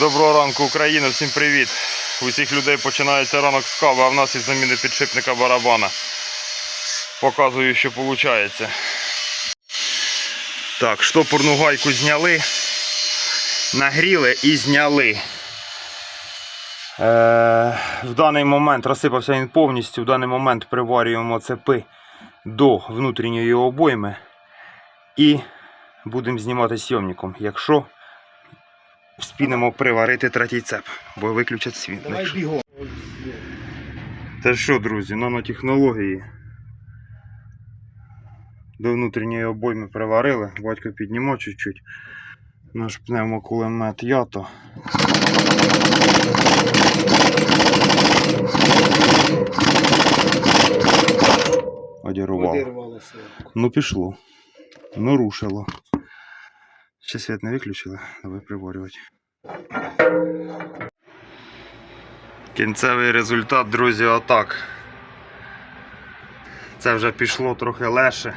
Доброго ранку, Україна, всім привіт. У всіх людей починається ранок з кави, а в нас із заміни підшипника барабана. Показую, що виходить. Так, штопорну гайку зняли, нагріли і зняли. Е, в даний момент розсипався він повністю. В даний момент приварюємо цепи до внутрішньої обойми і будемо знімати сйомником. Якщо спінемо приварити третій цеп, бо виключать. Давай бігом. Та що, друзі, нанотехнології. До внутрішньої обойми приварили, батько піднімо чуть-чуть. Наш пневмокулемет ято. Одірував. Ну пішло. Ну рушило. Ще світ не виключили, давай приварювати. Кінцевий результат, друзі, отак. Це вже пішло трохи легше.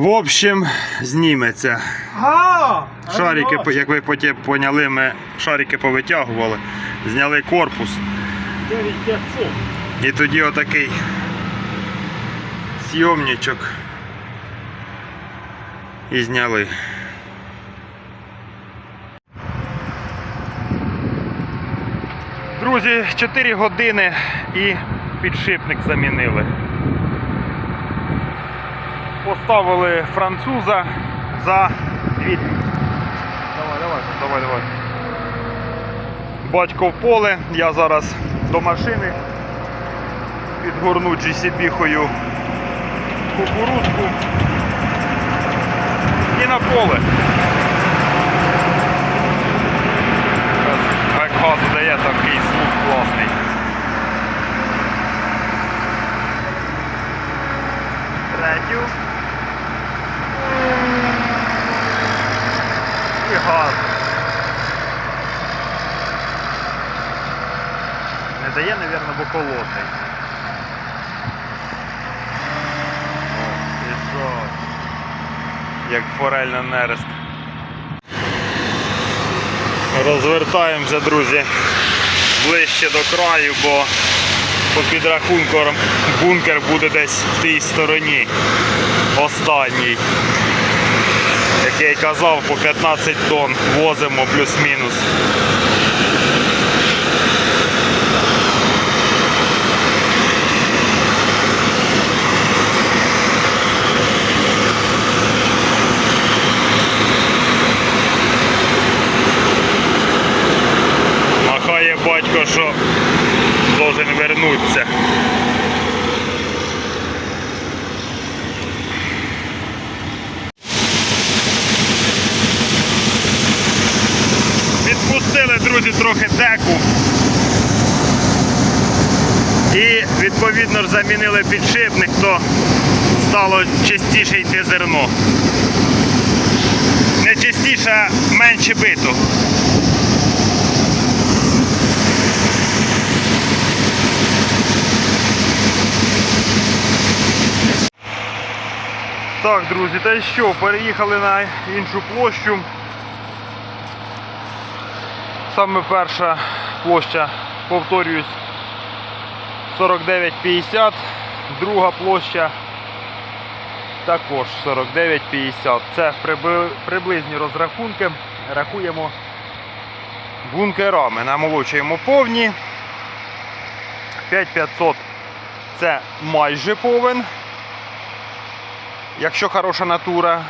В общем, зніметься. А! Шарики, по- як ви потім поняли, ми шарики повитягували, зняли корпус. 9500. І тоді отакий зйомничок. І зняли. Друзі, 4 години і підшипник замінили. Поставили француза за 2 Давай, давай, давай, давай. Батько в поле, я зараз до машини підгорну GCB-хою кукурузку і на поле. Як газу дає такий звук класний. Третю. І газ. Не дає, холодний. Пішов. Як форель на нерест. Розвертаємося, друзі, ближче до краю, бо по підрахункам бункер буде десь в тій стороні. Останній. Як я й казав, по 15 тонн возимо плюс-мінус. Батько, що должен вернутися. Відпустили, друзі, трохи деку. І відповідно замінили підшипник, то стало чистіше йти зерно. Не чистіше, а менше бито. Так, друзі, та й що, переїхали на іншу площу. Саме перша площа, повторююсь, 49,50, друга площа також 49,50. Це приблизні розрахунки. Рахуємо бункерами. Намолочуємо повні. 5500 це майже повен. Якщо хороша натура,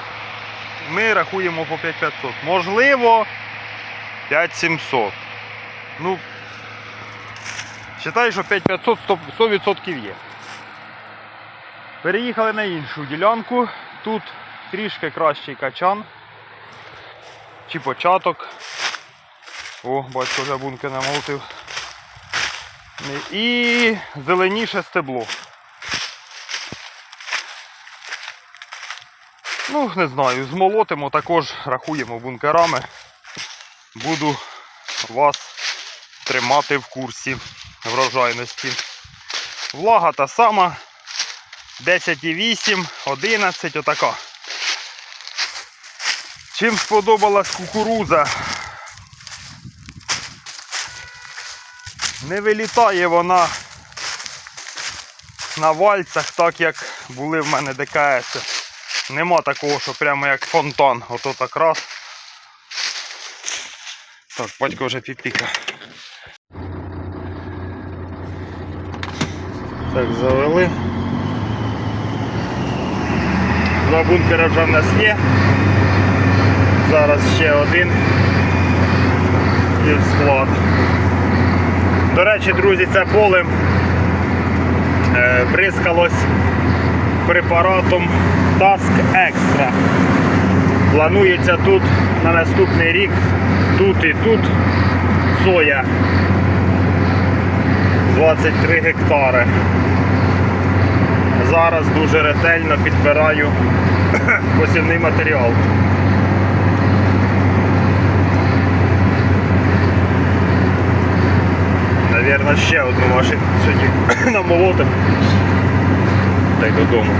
ми рахуємо по 5500. Можливо, 5700. Ну, вважаю, що 5500 100%, 100% є. Переїхали на іншу ділянку. Тут трішки кращий качан. Чи початок. О, батько вже бункер намолотив. І зеленіше стебло. Ну, не знаю, змолотимо, також рахуємо бункерами. Буду вас тримати в курсі врожайності. Влага та сама. 10,8, 11, отака. Чим сподобалась кукуруза? Не вилітає вона на вальцях, так як були в мене ДКС. Нема такого, що прямо як фонтан. Ото так раз. Так, батько вже піпіка. Так, завели. Два бункери вже в нас є. Зараз ще один і склад. До речі, друзі, це поле е, бризкалось препаратом Task Extra. Планується тут на наступний рік, тут і тут соя 23 гектари. Зараз дуже ретельно підбираю посівний матеріал. Навірно, ще одну машину сьогодні намолотим. Та й додому.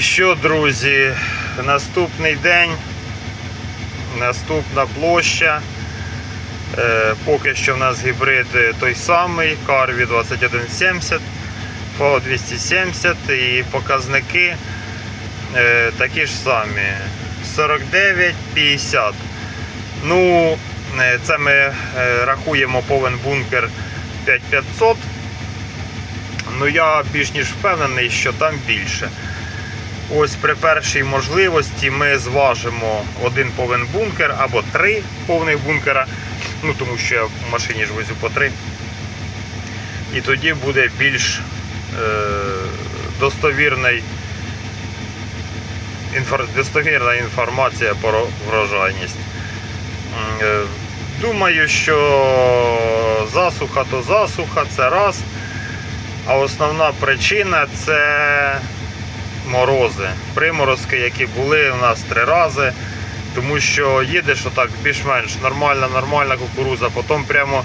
Що, друзі, наступний день, наступна площа. Е, поки що в нас гібрид той самий, Carvі 2170, FAO 270 і показники е, такі ж самі. 49-50. Ну, е, це ми рахуємо повен бункер 5500. Ну я більш ніж впевнений, що там більше. Ось при першій можливості ми зважимо один повен бункер або три повних бункера. Ну тому що я в машині ж возю по три. І тоді буде більш е, достовірний, інфор, достовірна інформація про врожайність. Е, Думаю, що засуха то засуха, це раз. А основна причина це морози. Приморозки, які були у нас три рази. Тому що їдеш отак більш-менш нормальна, нормальна кукуруза, потім прямо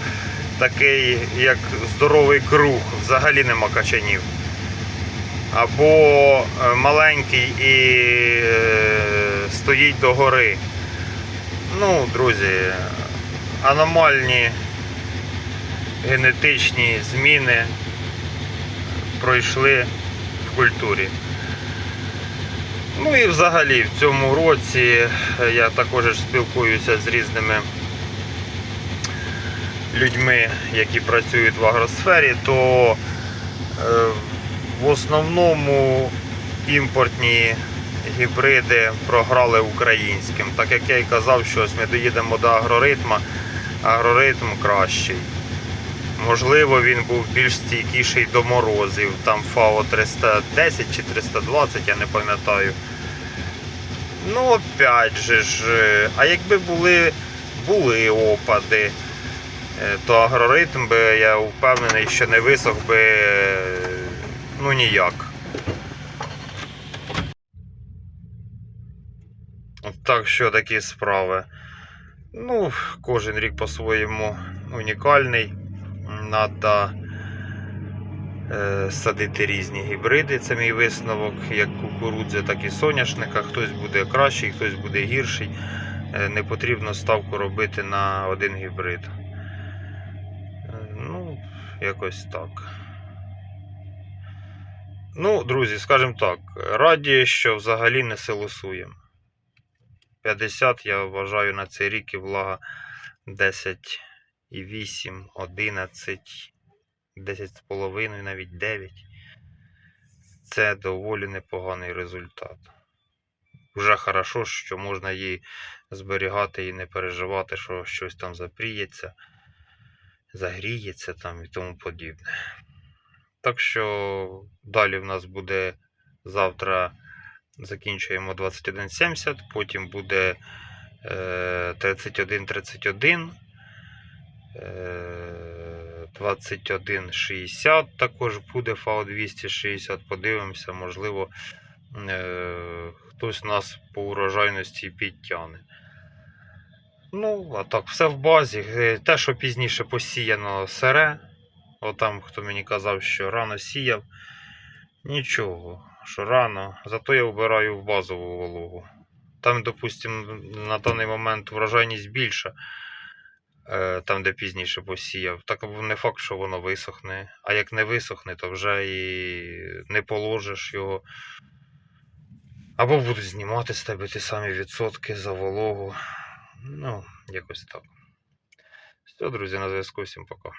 такий, як здоровий круг, взагалі нема качанів. Або е, маленький і е, стоїть догори. Ну, друзі, аномальні генетичні зміни пройшли в культурі. Ну і взагалі в цьому році е, я також спілкуюся з різними людьми, які працюють в агросфері, то е, в основному імпортні гібриди програли українським. Так як я і казав, що ось ми доїдемо до агроритма, агроритм кращий. Можливо, він був більш стійкіший до морозів. Там ФАО 310 чи 320, я не пам'ятаю. Ну, опять же ж, е, а якби були, були опади, е, то агроритм би, я впевнений, що не висох би е, ну ніяк. Так що такі справи. Ну, кожен рік по-своєму унікальний. Надо е, садити різні гібриди. Це мій висновок, як кукурудзи, так і соняшника. Хтось буде кращий, хтось буде гірший. Е, не потрібно ставку робити на один гібрид. Е, ну, якось так. Ну, друзі, скажімо так, раді, що взагалі не силосуємо. 50 я вважаю на цей рік і влага 10 і 8, 11, 10 з навіть 9. Це доволі непоганий результат. Вже хорошо, що можна її зберігати і не переживати, що щось там запріється, загріється там і тому подібне. Так що далі в нас буде завтра закінчуємо 21.70, потім буде е, 3131. е, 2160 також буде ФАО 260. Подивимося, можливо, е, хтось нас по урожайності підтягне. Ну, а так, все в базі. Е, Те, що пізніше посіяно сере, отам хто мені казав, що рано сіяв, нічого, що рано. Зато я вбираю в базову вологу. Там, допустимо, на даний момент врожайність більша, е, там, де пізніше посіяв. Так не факт, що воно висохне. А як не висохне, то вже і не положиш його. Або будуть знімати з тебе ті самі відсотки за вологу. Ну, якось так. Все, друзі, на зв'язку. Всім пока.